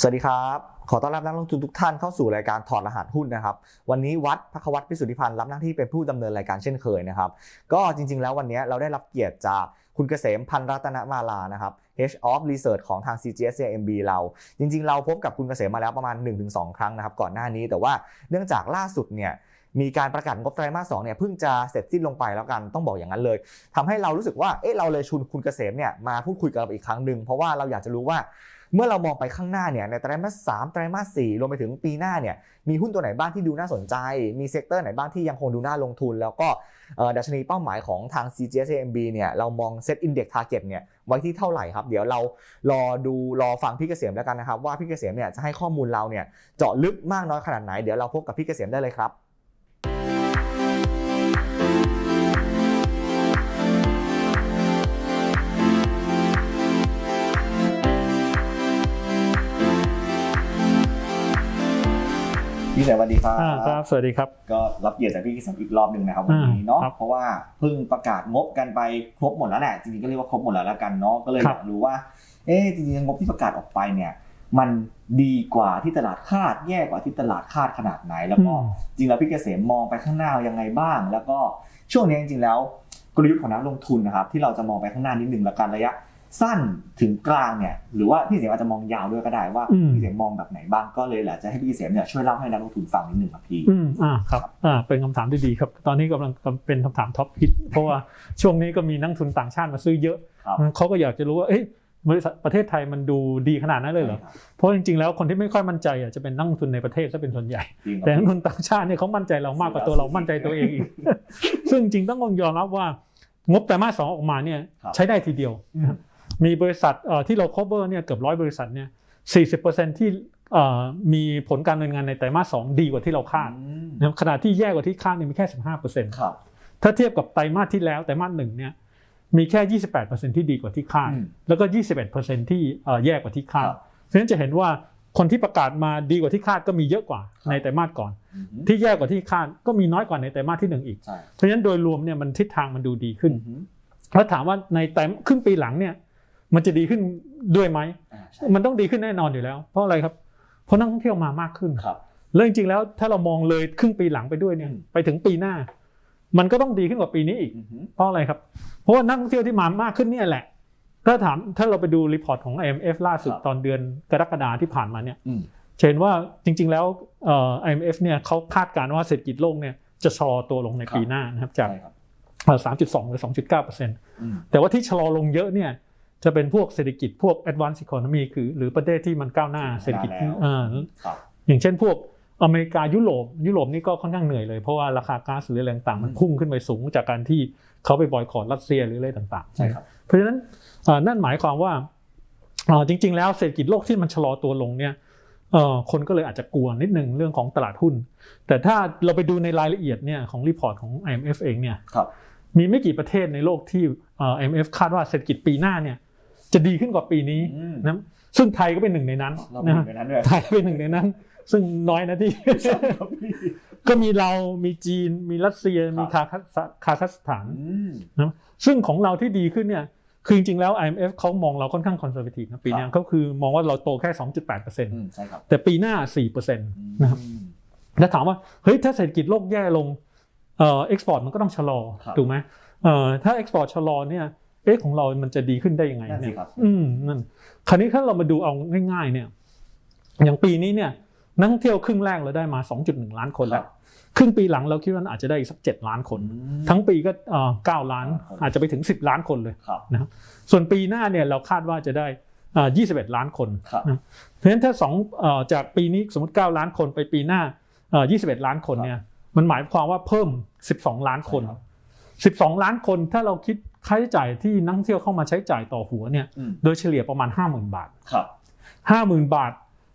สวัสดีครับ ขอต้อนรับนักลงทุนทุกท่านเข้าสู่รายการถอดรหัสหุ้นนะครับ วันนี้วัดพักวัตรพิสุทธิพันธ์รับหน้าที่เป็นผู้ดำเนินรายการเช่นเคยนะครับ ก็จริงๆ แล้ววันนี้เราได้รับเกียรติจากคุณเกษมพันธ์รัตนมาลานะครับ Head of Research ของทาง CGS CMB เรา จริงๆ เราพบกับคุณเกษมมาแล้วประมาณ 1-2 ครั้งนะครับก่อนหน้านี้ แต่ว่าเนื่องจากล่าสุดเนี่ยมีการประกาศงบไตรมาสสองเนี่ยเพิ่งจะเสร็จสิ้นลงไปแล้วกันต้องบอกอย่างนั้นเลยทำให้เรารู้สึกว่าเอ๊ะเราเลยชวนคุณเกษมเนี่ยมาพูดคุยกับเราอีกครั้งหนึ่งเพราะว่าเราอยากจะรู้ว่า เมื่อเรามองไปข้างหน้าเนี่ยในไตรมาสสามไตรมาสสี่รวมไปถึงปีหน้าเนี่ยมีหุ้นตัวไหนบ้างที่ดูน่าสนใจ มีเซกเตอร์ไหนบ้างที่ยังคงดูน่าลงทุน แล้วก็ดัชนีเป้าหมายของทาง CGSMB เนี่ยเรามอง Set Index Target เนี่ยไว้ที่เท่าไหร่ครับ เดี๋ยวเรารอดูรอฟังพี่เกษมแล้วกันนะครับ ว่าพี่เกษมเนี่ยจะให้ข้อมูลเราเนี่ยเจาะลึกมากน้อยขนาดไหนเดี๋ยวเราพบกับพี่เกษมได้เลยครับ พี่เกษมสวัสดีครับอ่าครับ สวัสดีครับ ก็รับเกียรติจากพี่กิษณอีกรอบหนึ่งนะครับวันนี้เนาะครับเพราะว่าเพิ่งประกาศงบกันไปครบหมดแล้วแหละ จริงๆก็เรียกว่าครบหมดแล้วแล้วกันเนาะ ก็เลยคอรับยากรู้ว่า เอ๊ะจริงๆงบที่ประกาศออกไปเนี่ย มันดีกว่าที่ตลาดคาด แย่กว่าที่ตลาดคาดขนาดไหน แล้วก็อืมจริงแล้วพี่เกษมมองไปข้างหน้ายังไงบ้าง แล้วก็ช่วงนี้จริงๆแล้วกลยุทธ์ของนักลงทุนนะครับที่เราจะมองไปข้างหน้านิดหนึ่งละกันระยะ สั้นถึงกลางเนี่ยหรือว่าพี่เกษมอาจจะมองยาวด้วยก็ได้ว่าอืมพี่เกษมมองแบบไหนบ้างก็เลยแหละจะให้พี่เกษมเนี่ยช่วยเล่าให้นักลงทุนฟังนิดหนึ่งครับพี่อืมอ่าครับอ่าเป็นคำถามที่ดีครับ ตอนนี้กำลังเป็นคำถามท็อปฮิตเพราะว่าช่วงนี้ก็มีนักทุนต่างชาติมาซื้อเยอะครับเขาก็อยากจะรู้ว่าเอ๊ะบริษัทประเทศไทยมันดูดีขนาดนั้นเลยเหรอใช่คบเพราะจริงๆ แล้วคนที่ไม่ค่อยมั่นใจอะจะเป็นนักลงทุนในประเทศซะเป็นส่วนใหญ่จริงครับแต่นักลงทุนต่างชาติเนี่ยเขามั่นใจเรามากกว่าตัวเรามั่นใจตัวเองอีก ซึ่งจริงๆต้องยอมรับว่างบไตรมาสสองออกมาเนี่ยครับใช้ได้ทีเดียวอื มมีบริษัทเอ่อที่เรา cover เนี่ยเกือบร้อยบริษัทเนี่ย40%ที่เอ่อมีผลการดำเนินงานในไตรมาสสองดีกว่าที่เราคาดอืมนะครับขณะที่แย่กว่าที่คาดเนี่ยมีแค่ 15%ครับถ้าเทียบกับไตรมาสที่แล้วไตรมาสหนึ่งเนี่ยมีแค่ 28%ที่ดีกว่าที่คาดอืมแล้วก็ 21%ที่เอ่อแย่กว่าที่คาดครับเพราะฉะนั้นจะเห็นว่าคนที่ประกาศมาดีกว่าที่คาดก็มีเยอะกว่าครับในไตรมาสก่อนอืมที่แย่กว่าที่คาดก็มีน้อยกว่าในไตรมาสที่หนึ่งอีกใช่เพราะฉะนั้นโดยรวมเนี่ยมันทิศทางมันดูดีขึ้นอืมแล้วถามว่าในไตรครึ่งปีหลังเนี่ย มันจะดีขึ้นด้วยไหมอ่าใช่มันต้องดีขึ้นแน่นอนอยู่แล้ว เพราะอะไรครับ เพราะนักท่องเที่ยวมามากขึ้นครับแล้วจริงๆแล้วถ้าเรามองเลยครึ่งปีหลังไปด้วยเนี่ยอืมไปถึงปีหน้า มันก็ต้องดีขึ้นกว่าปีนี้อีกอืมเพราะอะไรครับ เพราะว่านักท่องเที่ยวที่มามากขึ้นเนี่ยแหละ ถ้าถามถ้าเราไปดูรีพอร์ตของ IMF ล่าสุดครับตอนเดือนกรกฎาที่ผ่านมาเนี่ยอืมจะเห็นว่าจริง ๆ แล้วเอ่อ IMF เนี่ยเขาคาดการณ์ว่าเศรษฐกิจโลกเนี่ยจะชะลอตัวลงในปีหน้านะครับจากใช่ครับสามจุดสองหรือสองจุดเก้าเปอร์เซ็นต์อืมแต่ว่าที่ชะลอลงเยอะเนี่ย จะเป็นพวกเศรษฐกิจพวก advanced economy คือหรือประเทศที่มันก้าวหน้าเศรษฐกิจที่เอ่อครับอย่างเช่นพวกอเมริกายุโรปยุโรปนี่ก็ค่อนข้างเหนื่อยเลยเพราะว่าราคาก๊าซหรืออะไรต่างๆมันอืมพุ่งขึ้นไปสูงจากการที่เขาไปบอยคอรรัสเซียหรืออะไรต่างๆใช่ครับเพราะฉะนั้นเอ่อนั่นหมายความว่าเอ่อจริง ๆ แล้วเศรษฐกิจโลกที่มันชะลอตัวลงเนี่ยเอ่อคนก็เลยอาจจะกลัวนิดนึงเรื่องของตลาดหุ้น แต่ถ้าเราไปดูในรายละเอียดเนี่ยของรีพอร์ตของ IMF เองเนี่ยครับมีไม่กี่ประเทศในโลกที่เอ่อ IMF คาดว่าเศรษฐกิจปีหน้าเนี่ย จะดีขึ้นกว่าปีนี้อืมนะซึ่งไทยก็เป็นหนึ่งในนั้นเรานะเป็นในนั้นด้วยไทยเป็นหนึ่งในนั้น ซึ่งน้อยนะที่ครับพี่ก็มีเรามีจีน มีรัสเซียครับมีคาซัคคาซัคสถานอืมนะซึ่งของเราที่ดีขึ้นเนี่ย คือจริงๆแล้ว IMF เขามองเราค่อนข้างคอนเซอร์ t ทีฟนะปีเนี้ยครับก็คือมองว่าเราโตแค่ 2.8%อืมใช่ครับแต่ปีหน้า 4%นะครับอืมแล้วถามว่าเฮ้ยถ้าเศรษฐกิจโลกแย่ลงเอ่อเอ็กซ์พอร์ตมันก็ต้องชะลอครับถูกไหมเอ่อถ้าเอ็กซ์พอร์ตชะลอเนี่ย เอ๊ะของเรามันจะดีขึ้นได้ยังไงนั่นสิเนี่ยครับอืมนั่นคราวนี้ถ้าเรามาดูเอาง่ายๆ เนี่ย อย่างปีนี้เนี่ย นักท่องเที่ยวครึ่งแรกเราได้มา 2.1 ล้านคนแล้วครึ่งปีหลังเราคิดว่าอาจจะได้อีกสัก 7 ล้านคนอืมทั้งปีก็เอ่อ9ล้านครับอาจจะไปถึง 10 ล้านคนเลยครับนะครับส่วนปีหน้าเนี่ยเราคาดว่าจะได้เอ่อ21 ล้านคนครับนะเพราะฉะนั้นถ้าสองเอ่อจากปีนี้สมมติ 9 ล้านคนไปปีหน้าเอ่อ21 ล้านคนเนี่ยมันหมายความว่าเพิ่ม 12 ล้านคนใช่ครับ 12 ล้านคนถ้าเราคิดค่าใช้จ่ายที่นักท่องเที่ยวเข้ามาใช้จ่ายต่อหัวเนี่ยอืมโดยเฉลี่ยประมาณ 50,000 บาทครับ50,000 บาท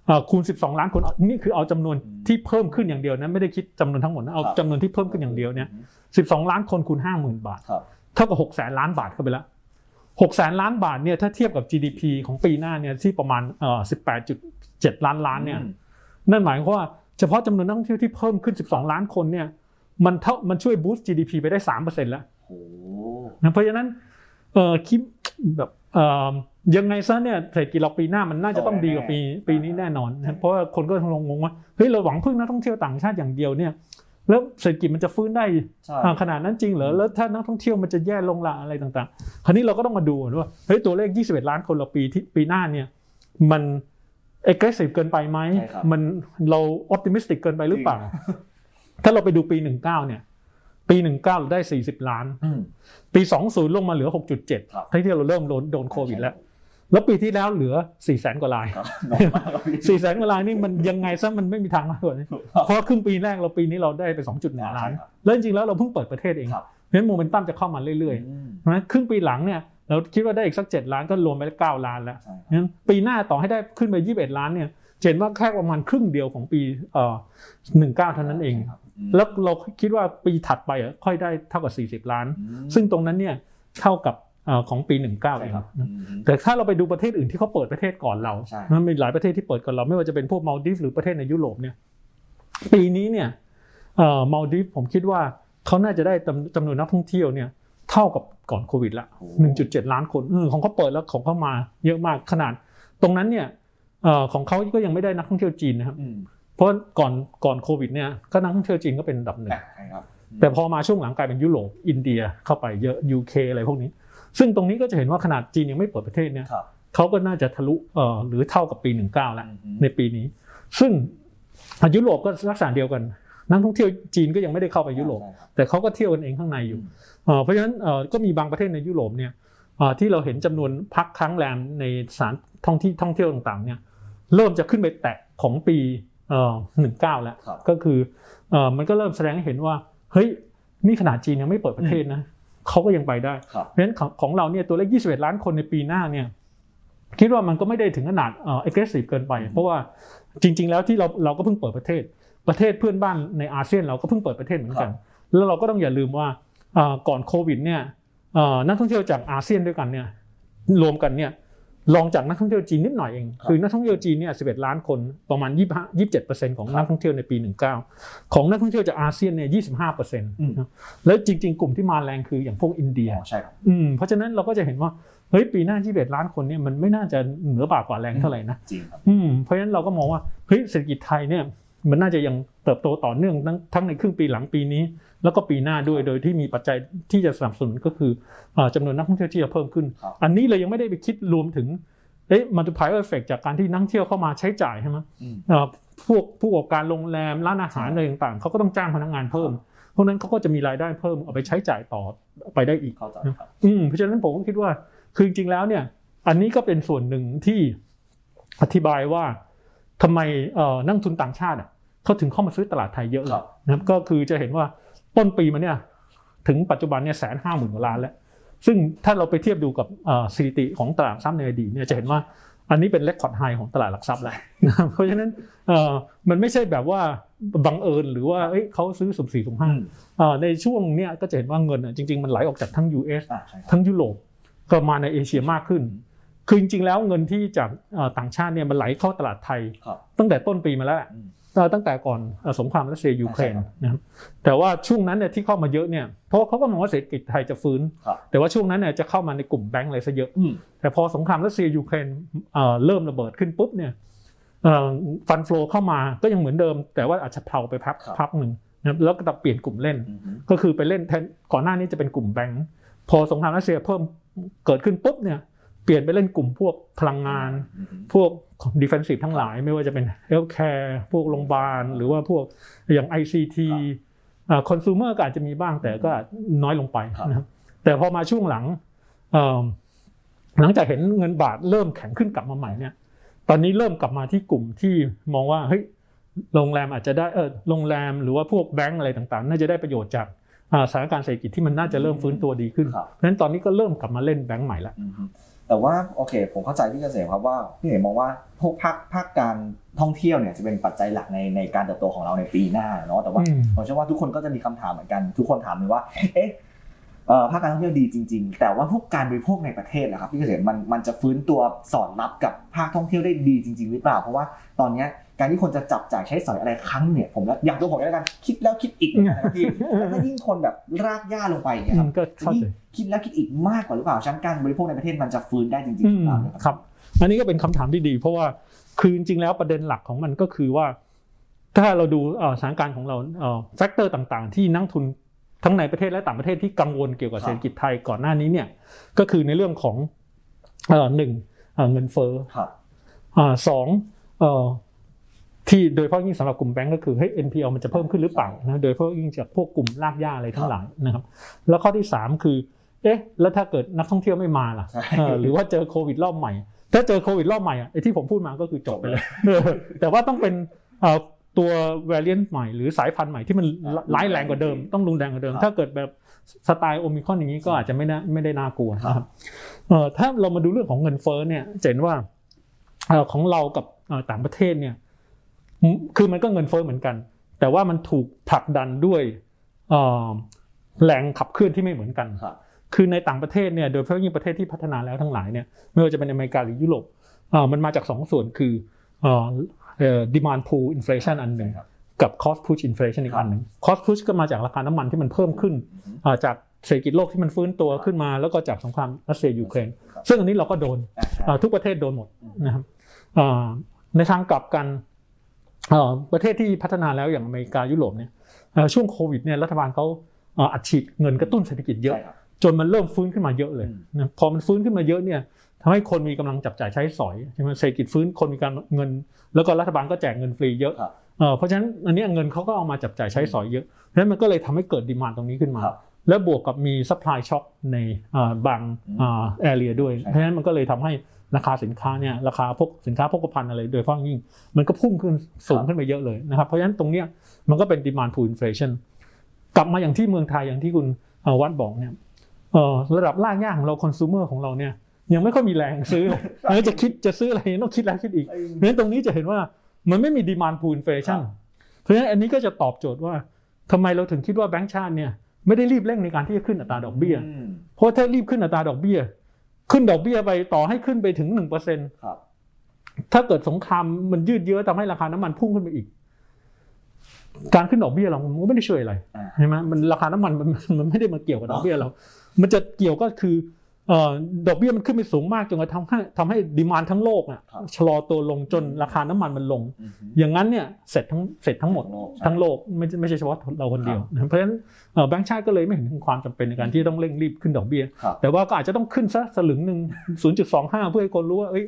เอ่อคูณ 12 ล้านคนนี่คือเอาจำนวนอืมที่เพิ่มขึ้นอย่างเดียวนะไม่ได้คิดจำนวนทั้งหมดนะเอาครับจำนวนที่เพิ่มขึ้นอย่างเดียวเนี่ย 12 ล้านคนคูณ 50,000 บาทครับเท่ากับ6แสนล้านบาทเข้าไปแล้ว6แสนล้านบาทเนี่ยถ้าเทียบกับ GDP ของปีหน้าเนี่ยที่ประมาณเอ่อ18.7 ล้านล้านเนี่ยอืมนั่นหมายความว่าเฉพาะจำนวนนักท่องเที่ยวที่เพิ่มขึ้น 12 ล้านคนเนี่ย มันเท่ามันช่วยบูสต์ GDP ไปได้3%แล้วโอ้นะเพราะฉะนั้นเออคิดแบบเอ่อยังไงซะเนี่ยเศรษฐกิจเราปีหน้ามันน่าจะต้องดีกว่าปีปีนี้แน่นอนนะเพราะว่าคนก็งงๆว่าเฮ้ยเราหวังพึ่งนักท่องเที่ยวต่างชาติอย่างเดียวเนี่ยแล้วเศรษฐกิจมันจะฟื้นได้ใช่อ่าขนาดนั้นจริงเหรอแล้วถ้านักท่องเที่ยวมันจะแย่ลงละอะไรต่างๆ คราวนี้เราก็ต้องมาดูว่าเฮ้ยตัวเลข 21 ล้านคนเราปีที่ปีหน้าเนี่ยมัน aggressive เกินไปไหมใช่ครับมันเรา optimistic เกินไปหรือเปล่า ถ้าเราไปดูปี 19 เนี่ย ปี 19 เราได้ 40 ล้านอืมปี 20 ลงมาเหลือ 6.7ครับที่ที่เราเริ่มโดนโดนโควิดแล้ว แล้วปีที่แล้วเหลือ 4 แสนกว่าลายครับน้อยมากครับพี่4แสนกว่าลายนี่มันยังไงซะมันไม่มีทางมากกว่านี้เพราะว่าครึ่งปีแรกเราปีนี้เราได้ไป 2.1 ล้านใช่ครับแล้วจริงๆแล้วเราเพิ่งเปิดประเทศเองครับเพราะฉะนั้นโมเมนตัมจะเข้ามาเรื่อยอืมๆนะครึ่งปีหลังเนี่ยเราคิดว่าได้อีกสัก 7 ล้านก็รวมไปแล้ว9ล้านแล้วใช่ครับงั้นปีหน้าต่อให้ได้ขึ้นไป 21 ล้านเนี่ยจะเห็นว่าแค่ประมาณครึ่งเดียวของปีเอ่อ19 เท่านั้นเองใช่ครับอืม แล้วเราคิดว่าปีถัดไปอะค่อยได้เท่ากับ 40 ล้านอืมซึ่งตรงนั้นเนี่ยเท่ากับเอ่อของปี 19เอใช่งครับนะอืมแต่ถ้าเราไปดูประเทศอื่นที่เขาเปิดประเทศก่อนเราใช่มันมีหลายประเทศที่เปิดก่อนเราไม่ว่าจะเป็นพวกมาลดีฟหรือประเทศในยุโรปเนี่ยปีนี้เนี่ยเอ่อมาลดีฟผมคิดว่าเขาน่าจะได้จำจำนวนนักท่องเที่ยวเนี่ยเท่ากับก่อนโควิดละโอ้1.7 ล้านคนเออของเขาเปิดแล้วของเขามาเยอะมากขนาด ตรงนั้นเนี่ยเอ่อของเขาก็ยังไม่ได้นักท่องเที่ยวจีนนะครับอืมเพ ราะก่อนก่อนโควิดเนี่ยก็นักท่องเที่ยวจีนก็เป็นอันดับหนึ่งอะใช่ครับแต่พอมาช่วงหลังกลายเป็นยุโรปอินเดียเข้าไปเยอะ UK อะไรพวกนี้ ซึ่งตรงนี้ก็จะเห็นว่าขนาดจีนยังไม่เปิดประเทศเนี่ยครับเขาก็น่าจะทะลุเอ่อหรือเท่ากับปี 19แล้วอืมในปีนี้ ซึ่งอะยุโรปก็ลักษณะเดียวกันนักท่องเที่ยวจีนก็ยังไม่ได้เข้าไปยุโรปใช่ครับแต่เขาก็เที่ยวกันเองข้างในอยู่อืมเอ่อเพราะฉะนั้นเอ่อก็มีบางประเทศในยุโรปเนี่ยเอ่อที่เราเห็นจำนวนพักค้างแรมในสถานท่องที่ท่องเที่ยวต่างๆเนี่ยเริ่มจะขึ้นไปแตะของปี เอ่อ19แล้วครับก็คือเอ่อมันก็เริ่มแสดงให้เห็นว่าเฮ้ยนี่ขนาดจีนยังไม่เปิดประเทศนะเขาก็ยังไปได้ครับเพราะฉะนั้นของของเราเนี่ยตัวเลข 21 ล้านคนในปีหน้าเนี่ยคิดว่ามันก็ไม่ได้ถึงขนาดเอ่อ aggressive เกินไป เพราะว่าจริง ๆ แล้วที่เราเราก็เพิ่งเปิดประเทศ ประเทศเพื่อนบ้านในอาเซียนเราก็เพิ่งเปิดประเทศเหมือนกัน แล้วเราก็ต้องอย่าลืมว่าเอ่อก่อนโควิดเนี่ยเอ่อนักท่องเที่ยวจากอาเซียนด้วยกันเนี่ยรวมกันเนี่ย รองจากนักท่องเที่ยวจีนนิดหน่อยเองครับคือนักท่องเที่ยวจีนเนี่ย11 ล้านคนประมาณ25 27%ของครับนักท่องเที่ยวในปี 19 ของนักท่องเที่ยวจากอาเซียนเนี่ย25%อืมนะแล้วจริง ๆ กลุ่มที่มาแรงคืออย่างพวกอินเดียอ๋อใช่ครับอืมเพราะฉะนั้นเราก็จะเห็นว่าเฮ้ยปีหน้า21ล้านคนเนี่ยมันไม่น่าจะเหนือบ่ากว่าแรงเท่าไหร่นะจริงครับอืมเพราะฉะนั้นเราก็มองว่าเฮ้ยเศรษฐกิจไทยเนี่ย มันน่าจะยังเติบโตต่อเนื่องทั้งทั้งในครึ่งปีหลังปีนี้ แล้วก็ปีหน้าด้วยโดยที่มีปัจจัยที่จะสนับสนุนก็คือเอ่อจำนวนนักท่องเที่ยวที่จะเพิ่มขึ้นครับอันนี้เรายังไม่ได้ไปคิดรวมถึงเอ๊ะมันจะพายเอฟเฟกจากการที่นักท่องเที่ยวเข้ามาใช้จ่ายใช่ไหมอืมเอ่อพวกผู้ประกอบการโรงแรมร้านอาหารอะไรต่างๆเขาก็ต้องจ้างพนักงานเพิ่มเพราะฉะนั้นเขาก็จะมีรายได้เพิ่มเอาไปใช้จ่ายต่อไปได้อีกเข้าใจครับอืมเพราะฉะนั้นผมก็คิดว่า คือจริงๆแล้วเนี่ย อันนี้ก็เป็นส่วนหนึ่งที่อธิบายว่า ทำไมเอ่อนักลงทุนต่างชาติอะเขาถึงเข้ามาซื้อตลาดไทยเยอะครับนะครับก็คือจะเห็นว่าต้นปีมาเนี่ยถึงปัจจุบันเนี่ยแสนห้าหมื่นกว่าล้านแล้ว ซึ่งถ้าเราไปเทียบดูกับเอ่อสถิติของตลาดหลักทรัพย์ในอดีตเนี่ยจะเห็นว่าอันนี้เป็นเรคคอร์ดไฮของตลาดหลักทรัพย์แล้วนะครับเพราะฉะนั้นเอ่อมันไม่ใช่แบบว่าบังเอิญหรือว่าเอ้ยเขาซื้อสุ่มสี่สุ่มห้าอืมเอ่อในช่วงเนี้ยก็จะเห็นว่าเงินอะจริง ๆ มันไหลออกจากทั้ง US อ่าใช่ครับทั้งยุโรปก็มาในเอเชียมากขึ้น คือจริงๆแล้วเงินที่จากเอ่อต่างชาติเนี่ยมันไหลเข้าตลาดไทยครับตั้งแต่ต้นปีมาแล้วอืมเอ่อตั้งแต่ก่อนเอ่อสงครามรัสเซียยูเครนใช่ครับนะครับแต่ว่าช่วงนั้นเนี่ยที่เข้ามาเยอะเนี่ยเพราะว่าเขาก็มองว่าเศรษฐกิจไทยจะฟื้นครับแต่ว่าช่วงนั้นเนี่ยจะเข้ามาในกลุ่มแบงก์อะไรซะเยอะอืมแต่พอสงครามรัสเซียยูเครนเอ่อเริ่มระเบิดขึ้นปุ๊บเนี่ยฟันฟลูเข้ามาก็ยังเหมือนเดิม แต่ว่าอาจจะเพลาไปพักครับพักหนึ่งนะครับแล้วก็ตัดเปลี่ยนกลุ่มเล่นอืมก็คือไปเล่นแทนก่อนหน้านี้จะเป็นกลุ่มแบงก์พอสงครามรัสเซียเพิ่มเกิดขึ้นปุ๊บเนี่ย เปลี่ยนไปเล่นกลุ่มพวกพลังงานอืมพวกดิเฟนซีฟทั้งหลายไม่ว่าจะเป็นเฮลท์แคร์พวกโรงพยาบาล หรือว่าพวกอย่าง ICT คอน sumer ก็อาจจะมีบ้างแต่ก็น้อยลงไปครับนะครับแต่พอมาช่วงหลังเอ่อหลังจากเห็นเงินบาทเริ่มแข็งขึ้นกลับมาใหม่เนี่ยตอนนี้เริ่มกลับมาที่กลุ่มที่มองว่าเฮ้ยโรงแรมอาจจะได้เออโรงแรมหรือว่าพวกแบงก์อะไรต่างๆ น่าจะได้ประโยชน์จากอ่าสถานการณ์เศรษฐกิจที่มันน่าจะเริ่มฟื้นตัวดีขึ้นครับเพราะฉะนั้นตอนนี้ก็เริ่มกลับมาเล่นแบงก์ใหม่ละอืม แต่ว่าโอเค ผมเข้าใจพี่เกษมครับว่าพี่เอ๋มองว่าพวกภาคภาคการท่องเที่ยวเนี่ยจะเป็นปัจจัยหลักในในการเติบโตของเราในปีหน้าเนาะแต่ว่าผมเชื่อว่าทุกคนก็จะมีคำถามเหมือนกันทุกคนถามเลยว่า เอ๊ะภาคการท่องเที่ยวดีจริง ๆ แต่ว่าพวกการบริโภคในประเทศนะครับพี่เกษมมันมันจะฟื้นตัวสอดรับกับภาคท่องเที่ยวได้ดีจริง ๆ หรือเปล่า เพราะว่าตอนเนี้ย การที่คนจะจับจ่ายใช้สอยอะไรครั้งเนี่ยผมแล้วอย่างตัวผมแล้วกันคิดแล้วคิดอีกนะครับพี่แล้วถ้ายิ่งคนแบบรากหญ้าลงไปเนี่ยครับก็เข้าใจยิ่งคิดแล้วคิดอีกมากกว่าหรือเปล่าชั้นการบริโภคในประเทศมันจะฟื้นได้จริงๆอืหรือมเปล่าเนี่ยครับ อันนี้ก็เป็นคำถามที่ดี เพราะว่าคือจริงๆแล้วประเด็นหลักของมันก็คือว่า ถ้าเราดูเอ่อสถานการณ์ของเราแฟกเตอร์ต่างๆ ที่นักทุนทั้งในประเทศและต่างประเทศที่กังวลเกี่ยวกับเศรษฐกิจไทยก่อนหน้านี้เนี่ยก็คือในเรื่องของเอ่อหนึ่งเอ่อเงินเฟ้อครับอ่าสองเอ่อ ที่โดยเฉพาะยิ่งสำหรับกลุ่มแบงก์ก็คือเฮ้ย NPL มันจะเพิ่มขึ้นหรือเปล่านะโดยเฉพาะยิ่งจากพวกกลุ่มลากย่าอะไรทั้งหลายนะครับ แล้วข้อที่สามคือเอ๊ะแล้วถ้าเกิดนักท่องเที่ยวไม่มาล่ะใช่เออหรือว่าเจอโควิดรอบใหม่ ถ้าเจอโควิดรอบใหม่อะไอ้ที่ผมพูดมาก็คือจบไปเลยเออแต่ว่าต้องเป็นเอ่อตัว variant ใหม่หรือสายพันธุ์ใหม่ที่มันร้ายแรงกว่าเดิม ต้องรุนแรงกว่าเดิม ถ้าเกิดแบบสไตล์โอมิครอนอย่างนี้ก็อาจจะไม่น่าไม่ได้น่ากลัวนะครับเอ่อถ้าเรามาดูเรื่องของเงินเฟ้อเนี่ยจะเห็นว่าเอ่อของเรากับเอ่อต่างประเทศเนี่ยอืม คือมันก็เงินเฟ้อเหมือนกัน แต่ว่ามันถูกผลักดันด้วยเอ่อแรงขับเคลื่อนที่ไม่เหมือนกันครับคือในต่างประเทศเนี่ยโดยเฉพาะยิ่งประเทศที่พัฒนาแล้วทั้งหลายเนี่ยไม่ว่าจะเป็นอเมริกาหรือยุโรปเอ่อมันมาจากสองส่วนคือเอ่อเอ่อ demand pull inflation อันหนึ่งครับกับ cost push inflation อีกอันหนึ่ง cost push ก็มาจากราคาน้ำมันที่มันเพิ่มขึ้นเอ่อจากเศรษฐกิจโลกที่มันฟื้นตัวขึ้นมา แล้วก็จากสงครามรัสเซียยูเครนครับซึ่งอันนี้เราก็โดนอ่าใช่เอ่อทุกประเทศโดนหมดนะครับเอ่อในทางกลับกันเอ่อ ประเทศที่พัฒนาแล้วอย่างอเมริกายุโรปเนี่ยเอ่อช่วงโควิดเนี่ยรัฐบาลเขาเอ่ออัดฉีดเงินกระตุ้นเศรษฐกิจเยอะใช่ครับจนมันเริ่มฟื้นขึ้นมาเยอะเลยอืมนะพอมันฟื้นขึ้นมาเยอะเนี่ยทำให้คนมีกำลังจับจ่ายใช้สอยใช่ไหมเศรษฐกิจฟื้นคนมีการเงิน แล้วก็รัฐบาลก็แจกเงินฟรีเยอะครับเอ่อเพราะฉะนั้นอันเนี้ยเงินเขาก็เอามาจับจ่ายใช้สอยเยอะเพราะฉะนั้นมันก็เลยทำให้เกิดดีมานตรงนี้ขึ้นมาครับแล้วบวกกับมีซัพพลายช็อคในอ่าบางแอเรียด้วยใช่เพราะฉะนั้นมันก็เลยทำให้ ราคาสินค้าเนี่ยราคาพวกสินค้าโภคภัณฑ์อะไรโดยเฉพาะยิ่ง มันก็พุ่งขึ้นสูงขึ้นไปเยอะเลยนะครับ เพราะฉะนั้นตรงเนี้ยมันก็เป็นดีมาน pull inflation กลับมาอย่างที่เมืองไทยอย่างที่คุณเอ่อวัดบอกเนี่ยเอ่อระดับล่างย่างของเราคอน sumer ของเราเนี่ยยังไม่ค่อยมีแรงซื้อเลยแล้วจะคิดจะซื้ออะไรยังต้องคิดแล้วคิดอีกเพราะฉะนั้นตรงนี้จะเห็นว่ามันไม่มีดีมาน pull inflation ครับเพราะฉะนั้นอันนี้ก็จะตอบโจทย์ว่าทำไมเราถึงคิดว่าแบงก์ชาติเนี่ยไม่ได้รีบเร่งในการที่จะขึ้นอัตราดอกเบี้ยมเพราะถ้ารีบขึ้นอัตราดอกเบี้ย ขึ้นดอกเบี้ยไปต่อให้ขึ้นไปถึงหนึ่งเปอร์เซ็นครับ ถ้าเกิดสงครามมันยืดเยื้อทำให้ราคาน้ำมันพุ่งขึ้นไปอีก การขึ้นดอกเบี้ยเรามันก็ไม่ได้ช่วยอะไรอ่าใช่ไหมมันราคาน้ำมันมันมันไม่ได้มาเกี่ยวกับดอกเบี้ยเรา มันจะเกี่ยวก็คือเอ่อ ดอกเบี้ยมันขึ้นไปสูงมากจนกระทั่งให้ทำให้ดีมานทั้งโลกอะครับชะลอตัวลงจนราคาน้ำมันมันลงอืมอย่างนั้นเนี่ยเสร็จทั้งเสร็จทั้งหมดทั้งโลกทั้งโลกไม่ใช่ไม่ใช่เฉพาะเราคนเดียวนะครับเพราะฉะนั้นเอ่อแบงก์ชาติก็เลยไม่เห็นถึงความจำเป็นในการที่ต้องเร่งรีบขึ้นดอกเบี้ยครับแต่ว่าก็อาจจะต้องขึ้นสักสลึงหนึ่ง0.25 เพื่อให้คนรู้ว่าเอ้ย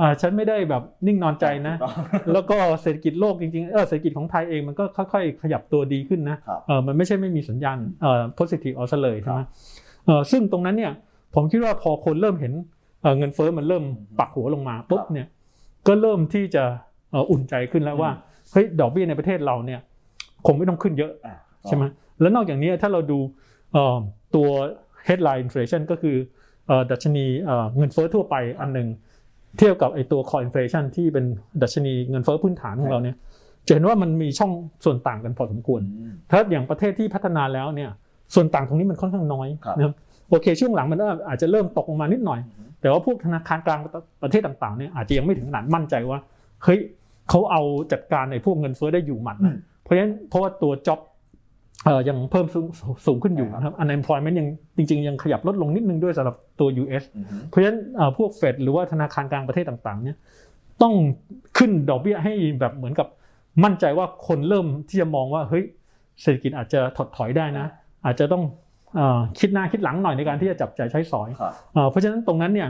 อ่าฉันไม่ได้แบบนิ่งนอนใจนะถูกต้องแล้วก็เศรษฐกิจโลกจริงๆเออเศรษฐกิจของไทยเองมันก็ค่อยๆ ขยับตัวดีขึ้นนะครับเออมันไม่ใช่ไม่มีสัญญาณเอ่อ positive เอาซะเลยใช่ไหมเออซึ่งตรงนั้นเนี่ย ผมคิดว่าพอคนเริ่มเห็นเอ่อเงินเฟ้อมันเริ่มปักหัวลงมาปุ๊บเนี่ยก็เริ่มที่จะเอ่ออุ่นใจขึ้นแล้วว่าเฮ้ยดอกเบี้ยในประเทศเราเนี่ยคงไม่ต้องขึ้นเยอะอ่าใช่ไหมแล้วนอกจากนี้ถ้าเราดูเอ่อตัว headline inflation ก็คือเอ่อดัชนีเอ่อเงินเฟ้อทั่วไปอันหนึ่งเทียบกับไอตัว core inflation ที่เป็นดัชนีเงินเฟ้อพื้นฐานของเราเนี่ยจะเห็นว่ามันมีช่องส่วนต่างกันพอสมควรอืมถ้าอย่างประเทศที่พัฒนาแล้วเนี่ยส่วนต่างตรงนี้มันค่อนข้างน้อยครับนะครับ โอเค ช่วงหลังมันอาจจะเริ่มตกลงมานิดหน่อยอืมแต่ว่าพวกธนาคารกลางประเทศต่างๆเนี่ยอาจจะยังไม่ถึงขนาดมั่นใจว่าเฮ้ยเขาเอาจัดการในพวกเงินเฟ้อได้อยู่หมัดนะเพราะฉะนั้นเพราะว่าตัว job เอ่อยังเพิ่มสูงสูงขึ้นอยู่นะครับ unemployment ยังจริง ๆ ยังขยับลดลงนิดนึงด้วยสำหรับตัว US อืมเพราะฉะนั้นเอ่อพวกเฟดหรือว่าธนาคารกลางประเทศต่างๆเนี่ยต้องขึ้นดอกเบี้ยให้แบบเหมือนกับมั่นใจว่าคนเริ่มที่จะมองว่าเฮ้ยเศรษฐกิจอาจจะถดถอยได้นะ อาจจะต้องเอ่อ คิดหน้าคิดหลังหน่อยในการที่จะจับจ่ายใช้สอยครับเอ่อเพราะฉะนั้นตรงนั้นเนี่ย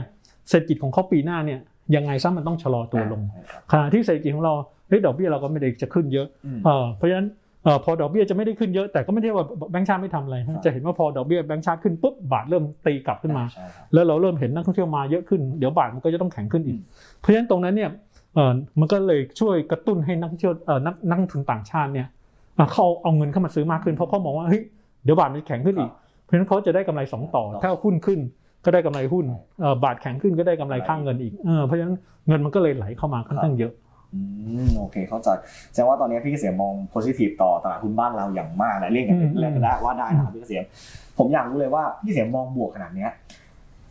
เศรษฐกิจของเขาปีหน้าเนี่ยยังไงซะมันต้องชะลอตัวลงครับขณะที่เศรษฐกิจของเราเฮ้ยดอกเบี้ยเราก็ไม่ได้จะขึ้นเยอะอืมเอ่อเพราะฉะนั้นเอ่อพอดอกเบี้ยจะไม่ได้ขึ้นเยอะแต่ก็ไม่ได้ว่าแบงก์ชาติไม่ทำอะไรครับจะเห็นว่าพอดอกเบี้ยแบงก์ชาติขึ้นปุ๊บบาทเริ่มตีกลับขึ้นมาใช่ครับแล้วเราเริ่มเห็นนักท่องเที่ยวมาเยอะขึ้นเดี๋ยวบาทมันก็จะต้องแข็งขึ้นอีกอืมเพราะฉะนั้นตรงนั้นเนี่ยเอ่อมันก็เลยช่วยกระตุ้นให้นักท่องเที่ยวเอ่อนักนักลงทุนต่างชาติเนี่ยเอ่อเขาเอาเงินเข้ามาซื้อมากขึ้นเพราะเขามองว่าเฮ้ยเดี๋ยวบาทมันแข็งขึ้นอีก เพราะฉะนั้นเขาจะได้กำไรสองต่อครับถ้าหุ้นขึ้นก็ได้กำไรหุ้นเอ่อบาทแข็งขึ้นก็ได้กำไรค่างเงินอีกเออเพราะฉะนั้นเงินมันก็เลยไหลเข้ามาค่อนข้างเยอะอืมโอเคเข้าใจแสดงว่าตอนนี้พี่เกษมมอง positive ต่อตลาดหุ้นบ้านเราอย่างมากและเรียกอย่างอืมเรียกก็ได้ว่าได้นะครับพี่เกษมผมอยากรู้เลยว่าพี่เกษมมองบวกขนาดเนี้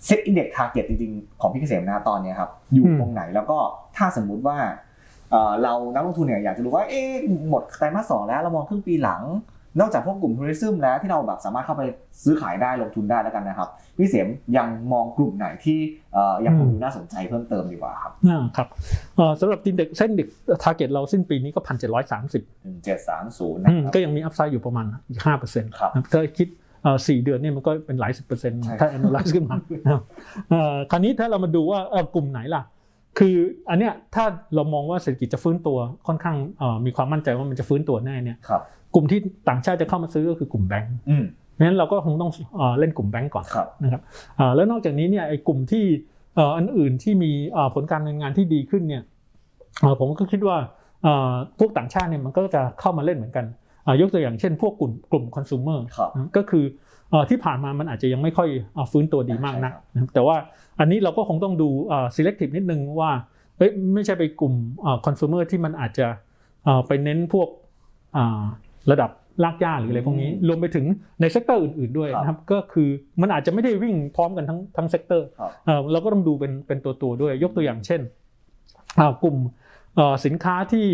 เซ็ตอินเด็กซ์ทาร์เก็ตจริงๆ ของพี่เกษมนะตอนเนี้ยครับอยู่อืมตรงไหนแล้วก็ถ้าสมมุติว่าเอ่อเรานักลงทุนเนี่ยอยากจะรู้ว่าเอ๊ะหมดไตรมาสสองแล้วเรามองครึ่งปีหลัง นอกจากพวกกลุ่มทัวริซึมแล้วที่เราแบบสามารถเข้าไปซื้อขายได้ลงทุนได้แล้วกันนะครับ พี่เสียมยังมองกลุ่มไหนที่เอ่อยังคงดูน่าสนใจเพิ่มเติมดีกว่าครับอ่าครับเอ่อสำหรับดินเด็กเส้นเด็กทาร์เก็ตเราสิ้นปีนี้ก็พันเจ็ดร้อยสามสิบหนึ่งเจ็ดสามศูนย์นะครับก็ยังมีอัพไซด์อยู่ประมาณอีกห้าเปอร์เซ็นต์ครับถ้าคิดเอ่อสี่เดือนเนี่ยมันก็เป็นหลายสิบเปอร์เซ็นต์ใช่ถ้า analyze ขึ้นมานะครับเอ่อคราวนี้ถ้าเรามาดูว่าเอ่อกลุ่มไหนล่ะ คืออันเนี้ยถ้าเรามองว่าเศรษฐกิจจะฟื้นตัวค่อนข้างเอ่อมีความมั่นใจว่ามันจะฟื้นตัวแน่เนี่ยครับ กลุ่มที่ต่างชาติจะเข้ามาซื้อก็คือกลุ่มแบงก์อืมเพราะฉะนั้นเราก็คงต้องเอ่อเล่นกลุ่มแบงก์ก่อนครับนะครับอ่าแล้วนอกจากนี้เนี่ยไอ้กลุ่มที่เอ่ออันอื่นที่มีเอ่อผลการดำเนินงานที่ดีขึ้นเนี่ยเอ่อผมก็คิดว่าเอ่อพวกต่างชาติเนี่ยมันก็จะเข้ามาเล่นเหมือนกันอ่ายกตัวอย่างเช่น พวกกลุ่มกลุ่มคอน sumer ครับนะก็คือเอ่อที่ผ่านมามันอาจจะยังไม่ค่อยเอ่อฟื้นตัวดีมากนักใช่ครับนะครับแต่ว่าอันนี้เราก็คงต้องดูเอ่อ selective นิดนึงว่าเอ้ยไม่ใช่ไปกลุ่มเอ่อ consumer ที่มันอาจจะเอ่อไปเน้นพวกอ่า ระดับลากย่าหรืออะไรพวกนี้ รวมไปถึงในเซกเตอร์อื่นๆด้วยนะครับก็คือมันอาจจะไม่ได้วิ่งพร้อมกันทั้งทั้งเซกเตอร์ครับเอ่อเราก็ต้องดูเป็นเป็นตัวตัวๆด้วยยกตัวอย่างเช่นอ่ากลุ่มเอ่อสินค้าที่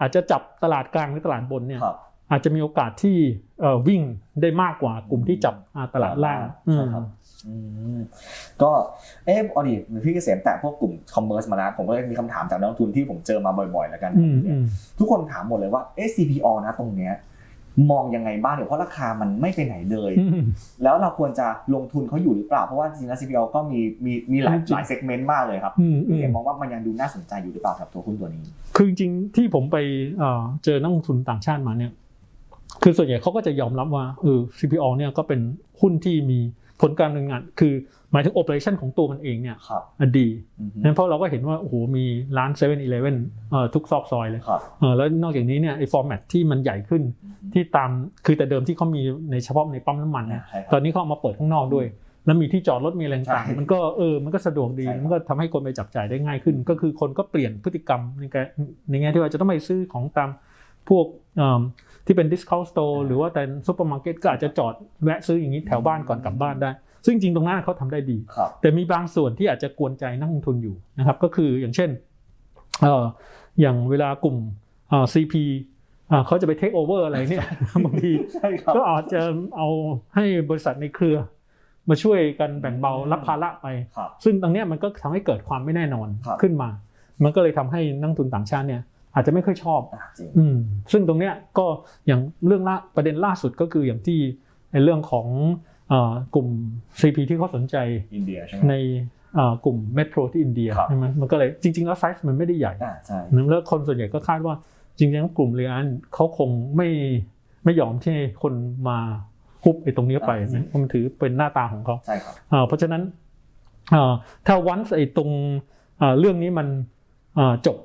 อาจจะจับตลาดกลางหรือตลาดบนเนี่ยครับอาจจะมีโอกาสที่เอ่อวิ่งได้มากกว่ากลุ่มที่จับอ่าตลาดล่างใช่ครับอืมก็เอออดีตพี่เกษมแต่พวกกลุ่มคอมเมอร์สมาแล้วผมก็เลยมีคำถามจากนักลงทุนที่ผมเจอมาบ่อยๆแล้วกันอืมอืมทุกคนถามหมดเลยว่าเอ CPO นะตรงเนี้ย มองยังไงบ้างเดี๋ยวเพราะราคามันไม่ไปไหนเลยอืมแล้วเราควรจะลงทุนเขาอยู่หรือเปล่า เพราะว่าจริงๆแล้ว CPO ก็มีมีมีหลายจริงๆหลายเซกเมนต์มากเลยครับอืมอืพี่มเอกมองว่ามันยังดูน่าสนใจอยู่หรือเปล่าครับตัวหุ้นตัวนี้ คือจริงๆที่ผมไปเอ่อเจอนักลงทุนต่างชาติมาเนี่ย คือส่วนใหญ่เขาก็จะยอมรับว่าเออ CPO เนี่ยก็เป็นหุ้นที่มี ผลการดำเนินงาน คือหมายถึง operation ของตัวมันเองเนี่ยครับอะดีอือฮึนั้นเพราะเราก็เห็นว่าโอ้โหมีร้าน7 e เ e ่ e อเอ่อทุกซอกซอยเลยครับเออแล้วนอกจากนี้เนี่ยไอ้ฟอร์แมตที่มันใหญ่ขึ้นที่ตามคือแต่เดิมที่เขามีในเฉพาะในปั๊มน้ำมันเนี่ยใช่ครับตอนนี้เขาเอามาเปิดข้างนอกด้วย แล้วมีที่จอดรถมีอะไรใช่ต่างๆมันก็เออมันก็สะดวกดีใช่ครับมันก็ทำให้คนไปจับจ่ายได้ง่ายขึ้น ก็คือคนก็เปลี่ยนพฤติกรรมในการในแง่ที่ว่าจะต้องไปซื้อของตามพวกเอิ่ม ที่เป็น discount store หรือว่าแต่ซูเปอร์มาร์เก็ตก็อาจจะจอดแวะซื้ออย่างนี้แถวบ้านก่อนกลับบ้านได้ ซึ่งจริงๆตรงนั้นเขาทำได้ดีครับแต่มีบางส่วนที่อาจจะกวนใจนักลงทุนอยู่นะครับ ก็คืออย่างเช่นเอ่ออย่างเวลากลุ่มเอ่อ CP อ่าเขาจะไปเทคโอเวอร์อะไรเนี่ยบางทีใช่ครับก็อาจจะเอาให้บริษัทในเครือ มาช่วยกันแบ่งเบารับภาระไปครับซึ่งตรงเนี้ยมันก็ทำให้เกิดความไม่แน่นอนครับขึ้นมา มันก็เลยทำให้นักลงทุนต่างชาติเนี่ย อาจจะไม่ค่อยชอบอะจริงอืมซึ่งตรงเนี้ยก็อย่างเรื่องล่าประเด็นล่าสุดก็คืออย่างที่ในเรื่องของเอ่อกลุ่ม CP ที่เขาสนใจอินเดียใช่ไหมในเอ่อกลุ่มเมโทรที่อินเดียครับใช่ไหมมันก็เลยจริง ๆ แล้วไซส์มันไม่ได้ใหญ่อ่าใช่แล้วคนส่วนใหญ่ก็คาดว่าจริงๆแล้วกลุ่มเรียนเขาคงไม่ไม่ยอมที่ให้คนมาฮุบไอ้ตรงเนี้ยไปนะเพราะมันถือเป็นหน้าตาของเขาใช่ครับเอ่อเพราะฉะนั้นเอ่อถ้าวันไอ้ตรงเอ่อเรื่องนี้มันเอ่อจบ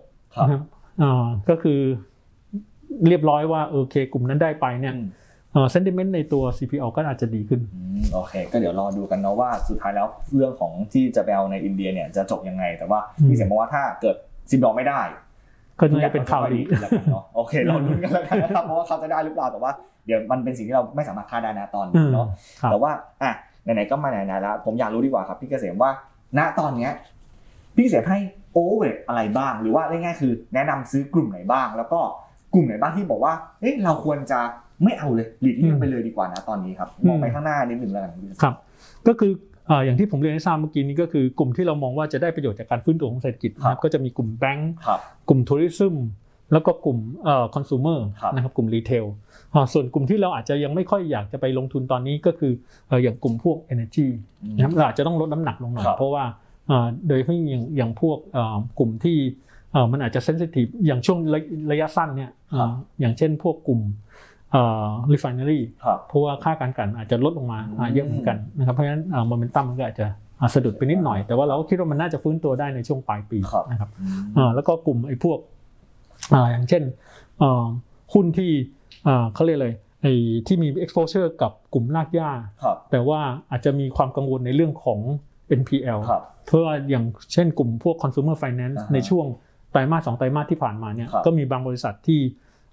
ครับนะครับเอ่อก็คือเรียบร้อยว่าโอเค กลุ่มนั้นได้ไปเนี่ยอืมเซนติเมนต์ในตัว CPO ก็อาจจะดีขึ้นอืมโอเค ก็เดี๋ยวรอดูกันเนาะว่าสุดท้ายแล้วเรื่องของที่จะไปเอาในอินเดียเนี่ยจะจบยังไง แต่ว่าอืมพี่เสียงบอกว่าถ้าเกิดซิมดอกไม่ได้ ก็น่าจะเป็นข่าวดีทุกอย่งก็จะค่อยขึ้นแล้วกันเนาะโอเคเราลุ้นกันแล้วกันนะครับเพราะว่าเขาจะได้หรือเปล่าแต่ว่าเดี๋ยวมันเป็นสิ่งที่เราไม่สามารถคาดได้นะตอนนี้เนาะครับแต่ว่าอะไหนๆก็มาไหนๆแล้วผมอยากรู้ดีกว่าครับพี่เกษมว่า ณตอนเนี้ยพี่เกษมให้ โอเวอร์อะไรบ้าง หรือว่าง่ายๆคือ แนะนำซื้อกลุ่มไหนบ้าง แล้วก็กลุ่มไหนบ้างที่บอกว่าเอ๊ะเราควรจะไม่เอาเลยหลีกเลี่ยงไปเลยดีกว่านะตอนนี้ครับมองไปข้างหน้านิดหนึ่งแล้วกันพี่เกษมครับก็คือเอ่ออย่างที่ผมเรียนให้ทราบเมื่อกี้นี้ก็คือกลุ่มที่เรามองว่าจะได้ประโยชน์จากการฟื้นตัวของเศรษฐกิจนะครับก็จะมีกลุ่มแบงก์ครับกลุ่มทัวริซึมแล้วก็กลุ่มเอ่อคอน sumer ครับนะครับกลุ่มรีเทลอ่าส่วนกลุ่มที่เราอาจจะยังไม่ค่อยอยากจะไปลงทุนตอนนี้ก็คือเอ่ออย่างกลุ่มพวก energy นะครับเราอาจจะต้องลดน้ำหนักลงหน่อยครับเพราะว่าอ่า โดยเฉพาะอย่างอย่างพวกเอ่อกลุ่มที่เอ่อมันอาจจะเซนซิทีฟอย่างช่วงระระยะสั้นเนี่ยอ่าอย่างเช่นพวกกลุ่มเอ่อ refinery ครับเพราะว่าค่าการกลั่นอาจจะลดลงมาอืมอ่าเยอะเหมือนกันนะครับเพราะฉะนั้นโมเมนตัมมันก็อาจจะอ่าสะดุดไปนิดหน่อย แต่ว่าเราก็คิดว่ามันน่าจะฟื้นตัวได้ในช่วงปลายปีครับนะครับอืมอ่าแล้วก็กลุ่มไอ้พวกอ่าอย่างเช่นอ่าหุ้นที่อ่าเขาเรียกอะไรไอ้ที่มี exposure กับกลุ่มรากหญ้าครับแต่ว่าอาจจะมีความกังวลในเรื่องของ NPL ครับเพราะว่าอย่างเช่นกลุ่มพวก consumer finance อ่าฮะในช่วงไตรมาสสองไตรมาสที่ผ่านมาเนี่ยครับก็มีบางบริษัทที่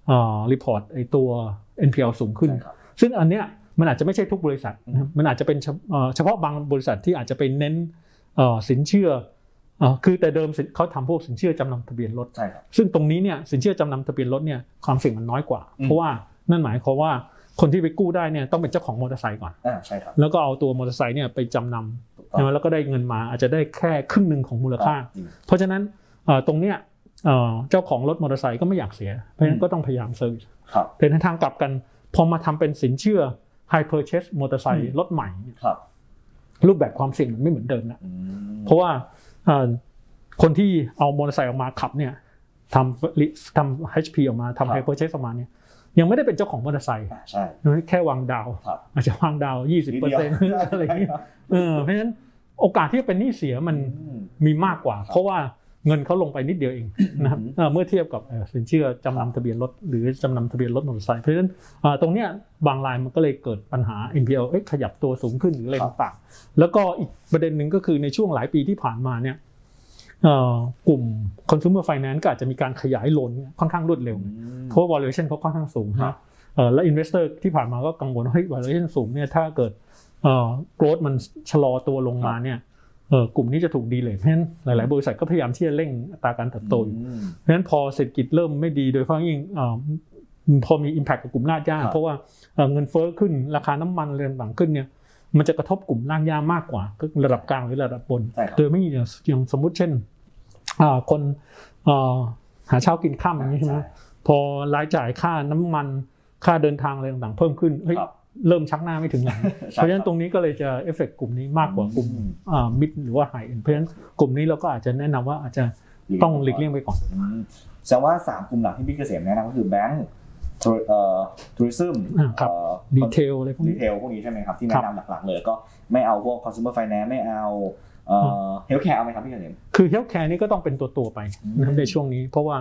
อ่า report ไอ้ตัว NPL สูงขึ้นใช่ครับซึ่งอันเนี้ยมันอาจจะไม่ใช่ทุกบริษัทนะครับมันอาจจะเป็นเฉเอ่อเฉพาะบางบริษัทที่อาจจะไปเน้นเอ่อสินเชื่ออ่าคือแต่เดิมสินเขาทำพวกสินเชื่อจำนำทะเบียนรถใช่ครับซึ่งตรงนี้เนี่ยสินเชื่อจำนำทะเบียนรถเนี่ยความเสี่ยงมันน้อยกว่าอืมเพราะว่านั่นหมายความว่าคนที่ไปกู้ได้เนี่ยต้องเป็นเจ้าของมอเตอร์ไซค์ก่อนอ่าใช่ครับแล้วก็เอาตัวมอเตอร์ไซค์เนี่ยไปจำนำถูกต้อ ใช่งไหมแล้วก็ได้เงินมาอาจจะได้แค่ครึ่งหนึ่งของมูลค่าจริงเพราะฉะนั้นเอ่อตรงเนี้ยเอ่อเจ้าของรถมอเตอร์ไซค์ก็ไม่อยากเสีย เพราะฉะนั้นก็ต้องพยายามเซอร์วิสครับแต่ในทางกลับกันพอมาทำเป็นสินเชื่อ High Purchase มอเตอร์ไซอืค์มรถใหม่เนี่ยครับรูปแบบความเสี่ยงมันไม่เหมือนเดิมนะอืมเพราะว่าเอ่อคนที่เอามอเตอร์ไซค์ออกมาขับเนี่ยทำทำ HP ออกมาทำ High Purchase ออกมาเนี่ย ยังไม่ได้เป็นเจ้าของมอเตอร์ไซค์อ่าใช่แค่วางดาวครับอาจจะวางดาว 20เปอร์เซ็นต์อะไรอย่างเงี้ยเออเพราะฉะนั้นโอกาสที่จะเป็นหนี้เสียมันอืมมีมากกว่า เพราะว่าเงินเขาลงไปนิดเดียวเองนะครับอืมเอ่อเมื่อเทียบกับเอ่อสินเชื่อจำนำทะเบียนรถหรือจำนำทะเบียนรถมอเตอร์ไซค์เพราะฉะนั้นเอ่อตรงเนี้ยบางรายมันก็เลยเกิดปัญหา NPL เอ้ยขยับตัวสูงขึ้นหรืออะไรต่างๆแล้วก็อีกประเด็นหนึ่งก็คือในช่วงหลายปีที่ผ่านมาเนี่ยเอ่อ กลุ่ม consumer finance ก็อาจจะมีการขยายโลนค่อนข้างรวดเร็ว เพราะว่า valuation เขาค่อนข้างสูงครันะบเอ่อและ investor ที่ผ่านมาก็กังวลว่าเฮ้ย valuation สูงเนี่ยถ้าเกิดเอ่อ growth มันชะลอตัวลงมาเนี่ยเอ่อกลุ่มนี้จะถูกดีเลยเพราะฉะนั้นหลาย ๆ บริษัทก็พยายามที่จะเร่งอัตราการเติบโตอยู่อืมเพราะฉะนั้นพอเศรษฐกิจเริ่มไม่ดีโดยเฉพาะยิ่งเอ่อพอมี impact กับกลุ่มลากย่าครับเพราะว่าเอ่อเงินเฟ้อขึ้นราคาน้ำมันเรือนต่างขึ้นเนี่ยมันจะกระทบกลุ่มลากย่ามากกว่า ก็ระดับกลางหรือระดับบนใช่ครับโดยไม่อย่างอย่างสมมุติเช่นอ่า คนเอ่อหาเช้ากินข้ามอย่างนี้ใช่ไหมพอรายจ่ายค่าน้ำมันค่าเดินทางอะไรต่างๆ เพิ่มขึ้นเฮ้ยครับเริ่มชักหน้าไม่ถึงหลังเพราะฉะนั้นตรงนี้ก็เลยจะเอฟเฟกกลุ่มนี้มากกว่ากลุ่มอืมอ่ามิดหรือว่าไฮเอ็นเพราะฉะนั้นกลุ่มนี้เราก็อาจจะแนะนำว่าอาจจะต้องหลีกเลี่ยงไปก่อนอืมแสดงว่าสามกลุ่มหลักที่พี่เกษมแนะนำก็คือแบงก์เอ่อทัวริซึมอ่าครับดีเทลอะไรพวกดีนี้เทลพวกนี้ใช่ไหมครับที่ครัแนะบนำหลักๆเลยก็ไม่เอาพวก consumer finance ไม่เอา เอ่อเฮลท์แคร์เอาไหมครับพี่เกษมคือเฮลท์แคร์นี่ก็ต้องเป็นตัวตัวๆไปนะครับอืมในช่วงนี้เพราะว่า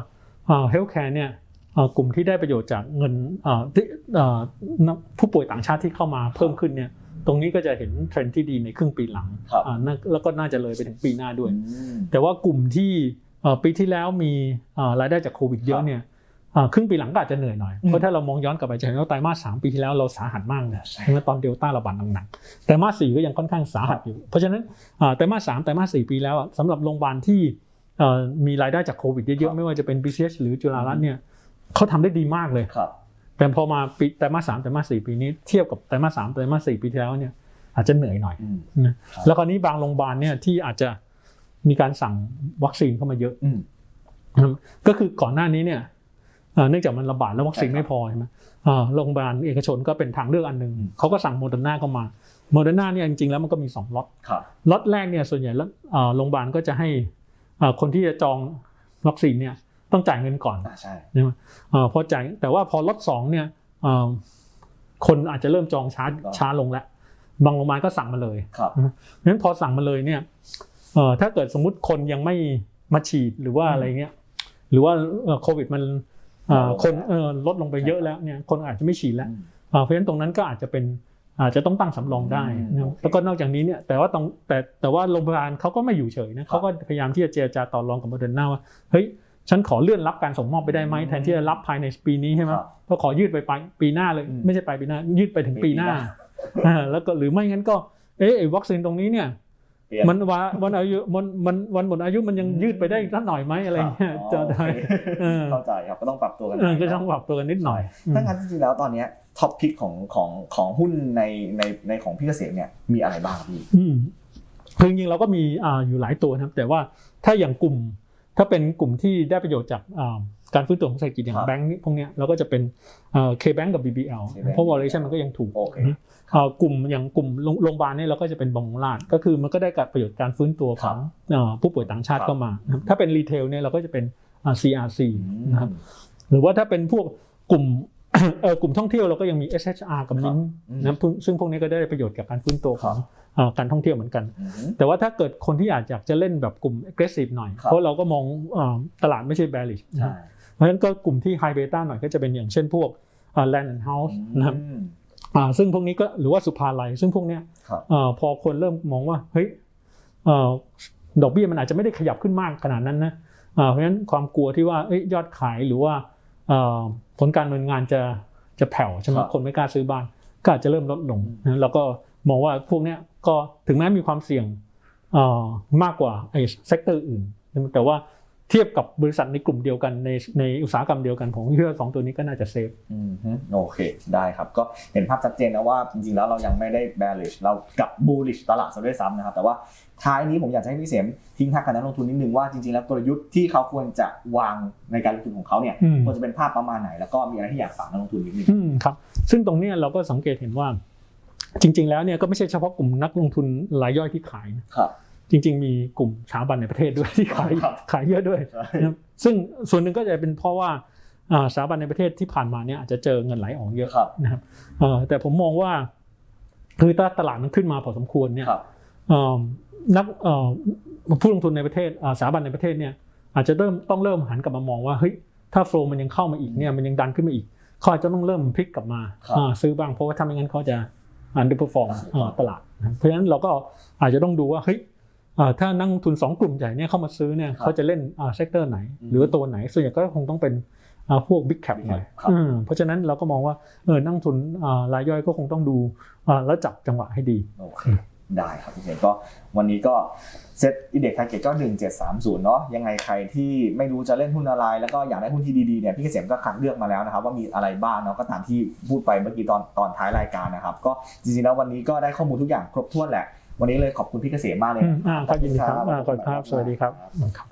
เฮลท์แคร์เนี่ยเอ่อกลุ่มที่ได้ประโยชน์จากเงินเอ่อที่เอ่อผู้ป่วยต่างชาติที่เข้ามาเพิ่มขึ้นเนี่ยตรงนี้ก็จะเห็นเทรนด์ที่ดีในครึ่งปีหลังครับอ่าน่าแล้วก็น่าจะเลยไปถึงปีหน้าด้วยอืมแต่ว่ากลุ่มที่เอ่อปีที่แล้วมีเอ่อรายได้จากโควิดเยอะเนี่ยเอ่อ ครึ่งปีหลังก็อาจจะเหนื่อยหน่อยอืมเพราะถ้าเรามองย้อนกลับไปจะเห็นว่าไตรมาสสามปีที่แล้วเราสาหัสมากเลยใช่เมื่อตอนเดลต้าระบาดหนักๆไตรมาสสี่ก็ยังค่อนข้างสาหัสอยู่ เพราะฉะนั้นเอ่อไตรมาสสามไตรมาสสี่ปีแล้วอะสำหรับโรงพยาบาลที่เอ่อมีรายได้จากโควิดเยอะๆไม่ว่าจะเป็น BCH หรือจุฬารัตน์เนี่ยเขาทำได้ดีมากเลยครับแต่พอมาปีไตรมาสสามไตรมาสสี่ปีนี้เทียบกับไตรมาสสามไตรมาสสี่ปีที่แล้วเนี่ยอาจจะเหนื่อยหน่อยอืมนะครับแล้วคราวนี้บางโรงพยาบาลเนี่ยที่อาจจะมีการสั่งวัคซีนเข้ามาเยอะอืมนะครับก็คือก่อนหน้านี้เนี่ย เอ่อเนื่องจากมันระบาดแล้ววัคซีนใช่ครับไม่พอใช่ไหมอ่าโรงพยาบาลเอกชนก็เป็นทางเลือกอันหนึ่งอืมเขาก็สั่งโมเดอร์นาเข้ามาโมเดอร์นาเนี่ยจริงๆแล้วมันก็มี2ล็อตครับล็อตแรกเนี่ยส่วนใหญ่แล้วเอ่อโรงพยาบาลก็จะให้เอ่อคนที่จะจองวัคซีนเนี่ยต้องจ่ายเงินก่อนอ่าใช่ใช่ไหมเอ่อพอจ่ายแต่ว่าพอล็อตสองเนี่ยเอ่อคนอาจจะเริ่มจองช้าช้าลงแล้วบางโรงพยาบาลก็สั่งมาเลยครับเพราะฉะนั้นพอสั่งมาเลยเนี่ยเอ่อถ้าเกิดสมมติคนยังไม่มาฉีดหรือว่าอะไรเงี้ยหรือว่าเอ่อโควิดมันเอ่อ คนเอ่อลดลงไปเยอะแล้วเนี่ยคนอาจจะไม่ฉีดแล้วอืมเอ่อเพราะฉะนั้นตรงนั้นก็อาจจะเป็นอาจจะต้องตั้งสำรองได้อืมนะครับโอเคแล้วก็นอกจากนี้เนี่ยแต่ว่าต้องแต่แต่ว่าโรงพยาบาลเขาก็ไม่อยู่เฉยนะเขาก็พยายามที่จะเจรจาต่อรองกับโมเดอร์นาว่าเฮ้ยฉันขอเลื่อนรับการส่งมอบไปได้ไหมแทนที่จะรับภายในปีนี้ใช่ไหมครับก็ขอยืดไปปลายปีหน้าเลยอืมไม่ใช่ปลายปีหน้ายืดไปถึงปีหน้าปีหน้าอ่าแล้วก็หรือไม่งั้นก็เอ๊ะไอ้วัคซีนตรงนี้เนี่ยเปลี่ยน มันวาวันอายุมันมันวันหมดอายุมันยังยืดไปได้สักหน่อยไหมอะไรเงี้ยอ๋อจะได้โอเคเออเข้าใจครับก็ต้องปรับตัวกันเออก็ต้องปรับตัวกันนิดหน่อยอืมถ้างั้นจริงๆแล้วตอนเนี้ท็อปพิกของของของหุ้นในในในของพี่เกษมเนี่ยมีอะไรบ้างพี่อืมคือจริงๆเราก็มีอ่าอยู่หลายตัวนะครับ แต่ว่าถ้าอย่างกลุ่ม ถ้าเป็นกลุ่มที่ได้ประโยชน์จากอ่าการฟื้นตัวของเศรษฐกิจอย่าครังบแบงก์พวกเนี้ยเราก็จะเป็นเคแบงก์กับ BBL KBank เพราะ valuation มันก็ยังถูกโอเคนะอ่ากลุ่มอย่างกลุ่มโรงโรงพยาบาลเนี่ยเราก็จะเป็นบำรุงราชก็คือมันก็ได้กับประโยชน์การฟื้นตัวของอ่าผู้ป่วยต่างชาติครับเข้ามานะครับถ้าเป็นรีเทลเนี่ยเราก็จะเป็นอ่า CRC อืมนะครับหรือว่าถ้าเป็นพวกกลุ่มเอ่อกลุ่มท่องเที่ยวเราก็ยังมี SHR กับครับมินอืมนะซึ่งซึ่งพวกนี้ก็ได้ประโยชน์กับการฟื้นตัวของครับเอ่อ การท่องเที่ยวเหมือนกันอืมแต่ว่าถ้าเกิดคนที่อยากอยากจะเล่นแบบกลุ่ม aggressive หน่อยครับเพราะเราก็มองเอ่อตลาดไม่ใช่ bearish นะใช่เพราะฉะนั้นก็กลุ่มที่ high beta หน่อยก็จะเป็นอย่างเช่นพวกเอ่อ land and house นะครับอืมอ่าซึ่งพวกนี้ก็หรือว่าสุภาลัยซึ่งพวกเนี้ยครับเอ่อพอคนเริ่มมองว่าเฮ้ยเอ่อดอกเบี้ยมันอาจจะไม่ได้ขยับขึ้นมากขนาดนั้นนะอ่าเพราะฉะนั้นความกลัวที่ว่าเอ้ยยอดขายหรือว่าเอ่อผลการดำเนินงานจะจะแผ่วใช่ไหมครับคนไม่กล้าซื้อบ้านก็อาจจะเริ่มลดลงนะแล้วก็ มองว่าพวกเนี้ยก็ถึงแม้มีความเสี่ยงเอ่อมากกว่าไอ้เซกเตอร์อื่น แต่ว่าเทียบกับบริษัทในกลุ่มเดียวกันในในอุตสาหกรรมเดียวกันผมคิดว่าสองตัวนี้ก็น่าจะเซฟอืมฮึโอเคได้ครับ ก็เห็นภาพชัดเจนนะว่าจริงๆแล้วเรายังไม่ได้ bearish เรากลับ bullish ตลาดซะด้วยซ้ำนะครับ แต่ว่าท้ายนี้ผมอยากจะให้พี่เสมทิ้งท้ายกับนักลงทุนนิดนึงว่าจริงๆแล้วกลยุทธ์ที่เขาควรจะวางในการลงทุนของเขาเนี่ยอืมควรจะเป็นภาพประมาณไหน แล้วก็มีอะไรที่อยากฝากนักลงทุนนิดนึงอืมครับซึ่งตรงเนี้ยเราก็สังเกตเห็นว่า จริง ๆ แล้วเนี่ยก็ไม่ใช่เฉพาะกลุ่มนักลงทุนรายย่อยที่ขายนะครับจริง ๆ มีกลุ่มสถาบันในประเทศด้วยที่ขายครับขายเยอะด้วยใช่นะครับซึ่งส่วนหนึ่งก็จะเป็นเพราะว่าอ่าสถาบันในประเทศที่ผ่านมาเนี่ยอาจจะเจอเงินไหลออกเยอะครับนะครับเอ่อแต่ผมมองว่าคือถ้าตลาดมันขึ้นมาพอสมควรเนี่ยครับเอ่อนักเอ่อผู้ลงทุนในประเทศอ่าสถาบันในประเทศเนี่ยอาจจะเริ่มต้องเริ่มหันกลับมามองว่าเฮ้ยถ้าโฟล์มันยังเข้ามาอีกเนี่ยมันยังดันขึ้นมาอีกเขาอาจจะต้องเริ่มพลิกกลับมาครับอ่าซื้อบ้างเพราะว่าถ้าไม่งั้นเขาจะ อันดับเปอร์ฟอร์มครับตลาดนะครับเพราะฉะนั้นเราก็อาจจะต้องดูว่าเฮ้ยอ่าถ้านักลงทุนสองกลุ่มใหญ่เนี่ยเข้ามาซื้อเนี่ยเขาจะเล่นอ่าเซกเตอร์ไหน หรือว่าตัวไหน ส่วนใหญ่ก็คงต้องเป็นอ่าพวกบิ๊กแคปหน่อยครับอืมเพราะฉะนั้นเราก็มองว่าเออนักลงทุนอ่ารายย่อยก็คงต้องดูอ่าแล้วจับจังหวะให้ดีโอเค ได้ครับพี่เสมก็วันนี้ก็เซ็ตอินเด็กซ์ไทเก็ตก็1730เนาะยังไงใครที่ไม่รู้จะเล่นหุ้นอะไร แล้วก็อยากได้หุ้นที่ดีๆเนี่ยพี่เกษมก็คัดเลือกมาแล้วนะครับว่ามีอะไรบ้างเนาะก็ตามที่พูดไปเมื่อกี้ตอนตอนท้ายรายการนะครับก็จริงๆแล้ววันนี้ก็ได้ข้อมูลทุกอย่างครบถ้วนแหละ วันนี้เลยขอบคุณพี่เกษมมากเลยอืมอ่าครับยินดีครับอ่าขอบคุณครับสวัสดีครับครับ